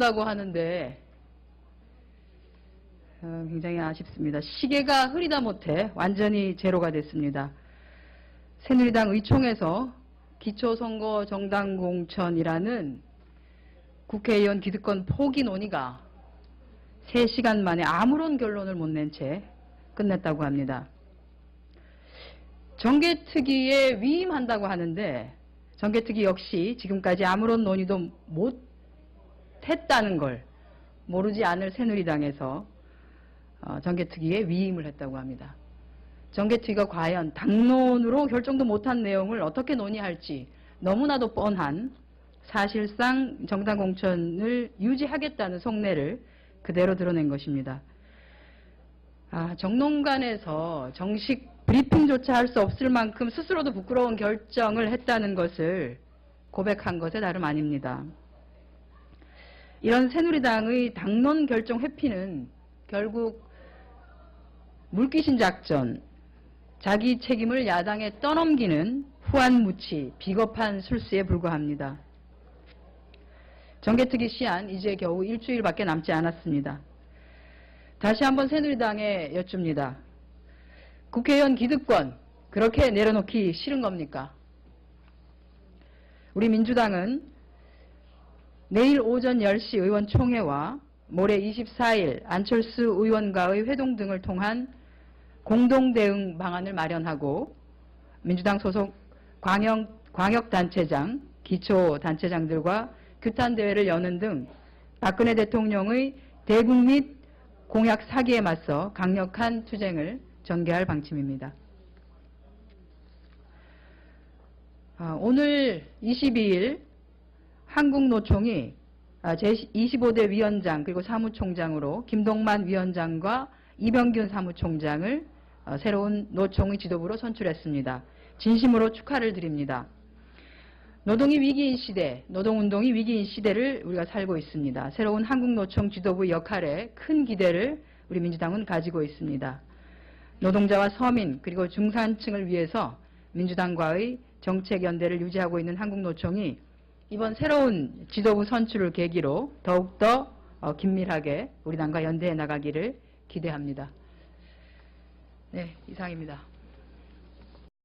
온다고 하는데 어, 굉장히 아쉽습니다. 시계가 흐리다 못해 완전히 제로가 됐습니다. 새누리당 의총에서 기초선거 정당 공천이라는 국회의원 기득권 포기 논의가 3시간 만에 아무런 결론을 못 낸 채 끝냈다고 합니다. 정계특위에 위임한다고 하는데 정계특위 역시 지금까지 아무런 논의도 못 했다는 걸 모르지 않을 새누리당에서 어, 정계특위에 위임을 했다고 합니다. 정계특위가 과연 당론으로 결정도 못한 내용을 어떻게 논의할지 너무나도 뻔한 사실상 정당 공천을 유지하겠다는 속내를 그대로 드러낸 것입니다. 아, 정론관에서 정식 브리핑조차 할 수 없을 만큼 스스로도 부끄러운 결정을 했다는 것을 고백한 것에 다름 아닙니다. 이런 새누리당의 당론 결정 회피는 결국 물귀신 작전, 자기 책임을 야당에 떠넘기는 후한무치, 비겁한 술수에 불과합니다. 정개특위 시한 이제 겨우 일주일밖에 남지 않았습니다. 다시 한번 새누리당에 여쭙니다. 국회의원 기득권 그렇게 내려놓기 싫은 겁니까? 우리 민주당은 내일 오전 10시 의원총회와 모레 24일 안철수 의원과의 회동 등을 통한 공동대응 방안을 마련하고 민주당 소속 광역, 광역단체장, 기초단체장들과 규탄대회를 여는 등 박근혜 대통령의 대국 및 공약 사기에 맞서 강력한 투쟁을 전개할 방침입니다. 아, 오늘 22일 한국노총이 아, 제25대 위원장 그리고 사무총장으로 김동만 위원장과 이병균 사무총장을 어, 새로운 노총의 지도부로 선출했습니다. 진심으로 축하를 드립니다. 노동이 위기인 시대, 노동운동이 위기인 시대를 우리가 살고 있습니다. 새로운 한국노총 지도부 역할에 큰 기대를 우리 민주당은 가지고 있습니다. 노동자와 서민 그리고 중산층을 위해서 민주당과의 정책 연대를 유지하고 있는 한국노총이 이번 새로운 지도부 선출을 계기로 더욱더 어, 긴밀하게 우리 당과 연대해 나가기를 기대합니다. 네, 이상입니다.